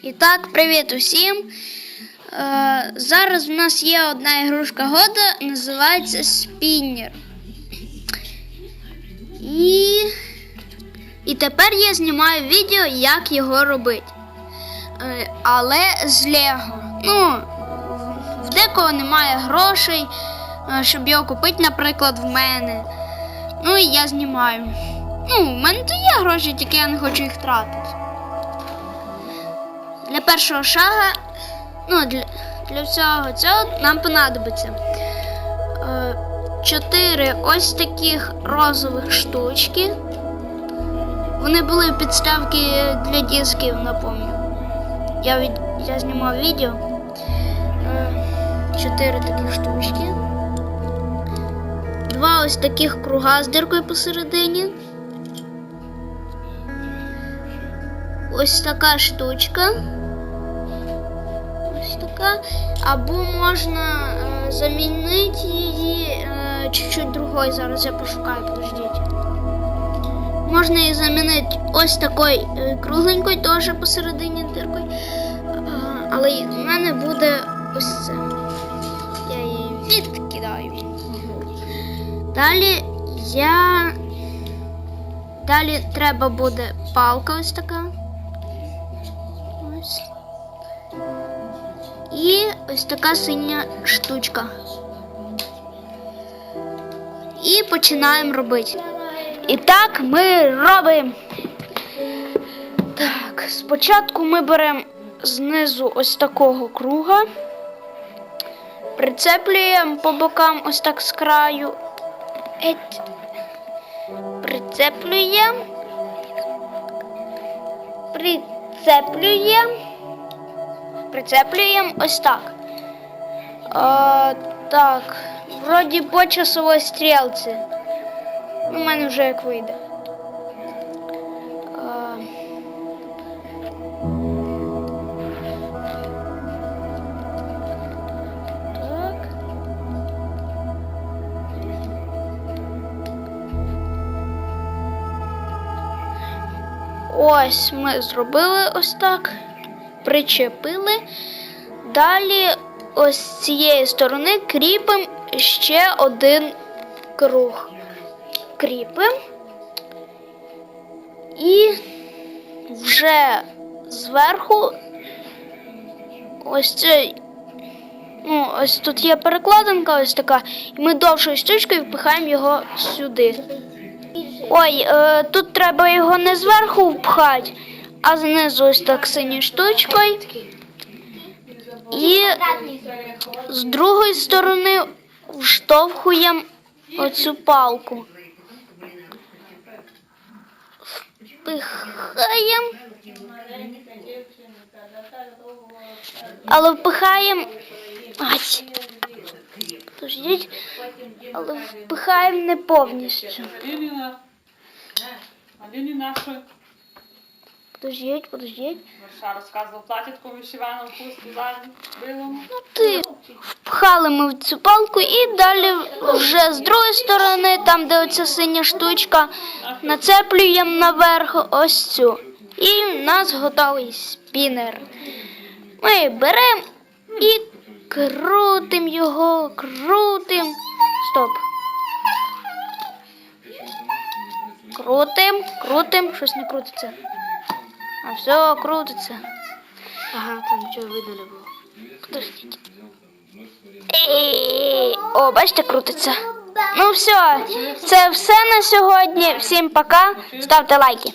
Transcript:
І так, привіт усім. Е, зараз в нас є одна ігрушка года, називається Спіннер. І, і тепер я знімаю відео, як його робити. Е, але з Лего. Ну, в декого немає грошей, е, щоб його купити, наприклад, в мене. Ну і я знімаю. Ну, в мене то є гроші, тільки я не хочу їх тратити. Для першого шага, ну, для, для всього цього нам понадобиться е, чотири ось таких розових штучки. Вони були підставки для дисків, напомню. Я, від, я знімав відео. Е, Чотири таких штучки. Два ось таких круга з диркою посередині. Ось така штучка. Ось. Або можна е, замінити її е, чуть-чуть другою. Зараз я пошукаю, подождіть. Можна її замінити ось такою е, кругленькою, теж посередині диркою. Е, але в мене буде ось це. Я її відкидаю. Далі я. Далі треба буде палка ось така. Ось. І ось така синя штучка. І починаємо робити. І так ми робимо. Так, спочатку ми беремо знизу ось такого круга, прицеплюємо по бокам ось так з краю. Еть. Прицеплюємо. Прицеплюємо. Прицеплюємо ось так. А, так. Вроді по часовій стрілці. У мене вже як вийде. Так. Ось ми зробили ось так, причепили. Далі ось з цієї сторони кріпимо ще один круг. Кріпимо. І вже зверху ось цей. Ну, ось тут є перекладинка ось така, і ми довшою штучкою впихаємо його сюди. Ой, е, тут треба його не зверху впхати, а знизу ось так синьою штучкою. І з другої сторони вштовхуємо оцю палку. Впихаємо. Але впихаємо. Ай. Подождіть. Але впихаємо не повністю. Подождіть, подождіть. Марша розказував платітку вишивану білому. Ну ти впхали ми в цю палку і далі вже з другої сторони, там де оця синя штучка, нацеплюємо наверх ось цю. І в нас готовий спінер. Ми беремо і крутимо його, крутимо. Стоп. Крутим, крутим, щось не крутиться. А все крутиться. Ага, там нічого видно не було. Подождіть. О, бачите, крутиться. Ну все, це все на сьогодні. Всім пока. Ставте лайки.